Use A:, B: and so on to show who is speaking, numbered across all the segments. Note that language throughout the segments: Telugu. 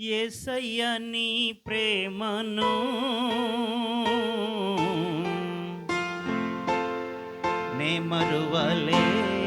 A: ఏసయ్య ప్రేమను. నే మరువలే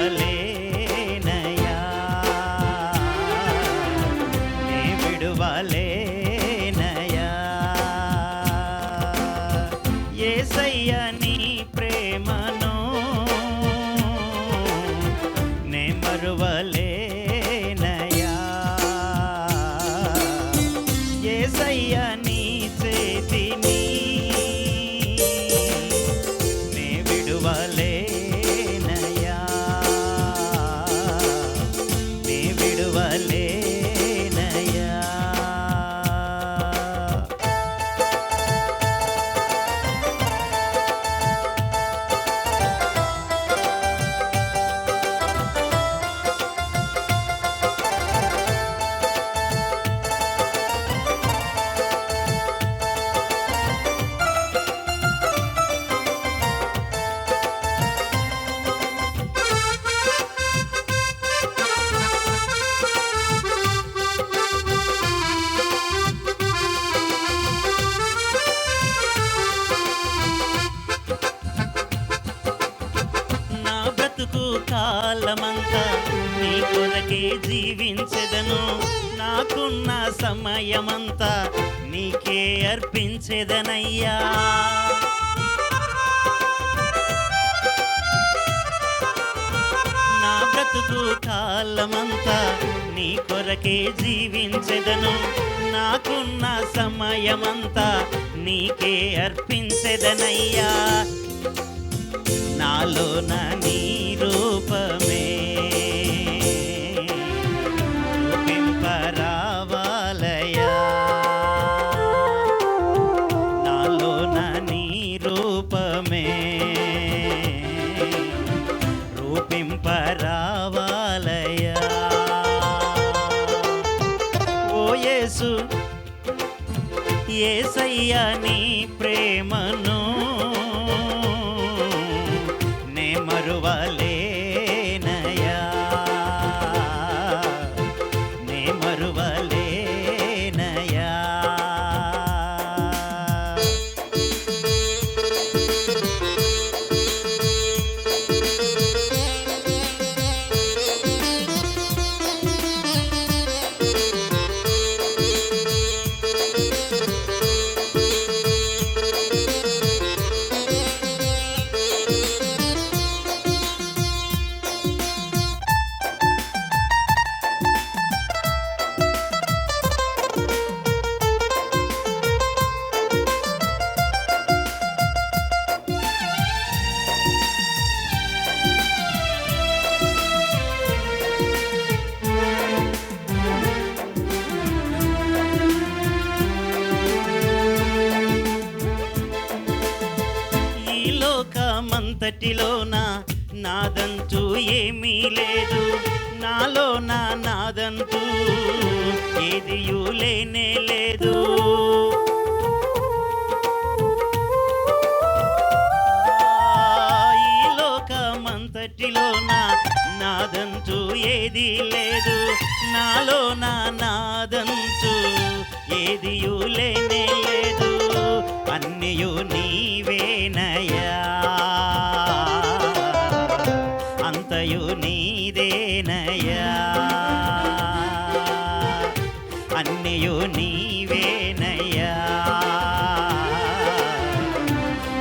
A: విడువలేనయా? నే విడువలేనయా? ఏసయ్య నీ ప్రేమను కాలమంతా నీ కొరకే జీవించెదను. నాకున్న సమయమంతా నీకే అర్పించెదనయ్యా. నా బ్రతుకు కాలమంతా నీ కొరకే జీవించెదను. నాకున్న సమయమంతా నీకే అర్పించెదనయ్యా. నాలోన నీ రూపమే. రూపింపరావాలయా నాలోన నీ రూపమే. రూపింపరావాలయా. ఓ యేసు ఏసయ్యా నీ ప్రేమను లోకమంతటిలోన నాదంతూ ఏమీ లేదు. నాలో నా నాదంటూ ఏదియూ లేనే లేదు. ఈ లోకమంతటిలోన నాదంతూ ఏది లేదు. నాలో నా నాదంటూ ఏదియూ లేనే లేదు. అన్నియు నీవేనయా. అంతయు నీదేనయా? అన్నియు నీవేనయా?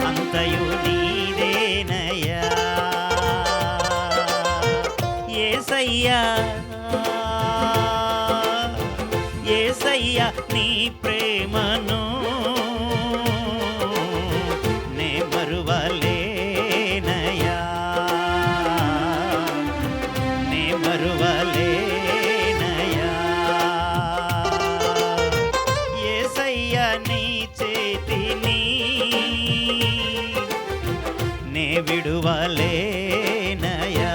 A: అంతయు నీదేనయా? ఏ సయ్యా నీ ప్రేమను విడువలేనయా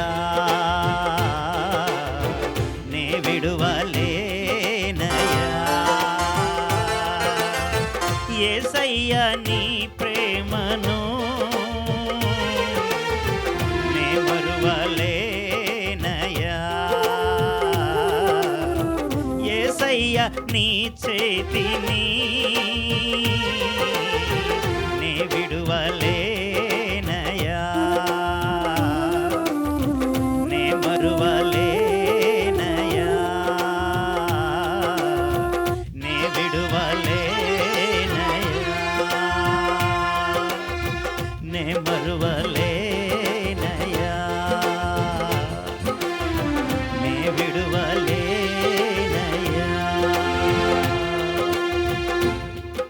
A: నే విడువలేనయా ఏసయ్యా నీ ప్రేమను నే మరువలేనయా ఏసయ్యా నీ చేతిని மறுவலை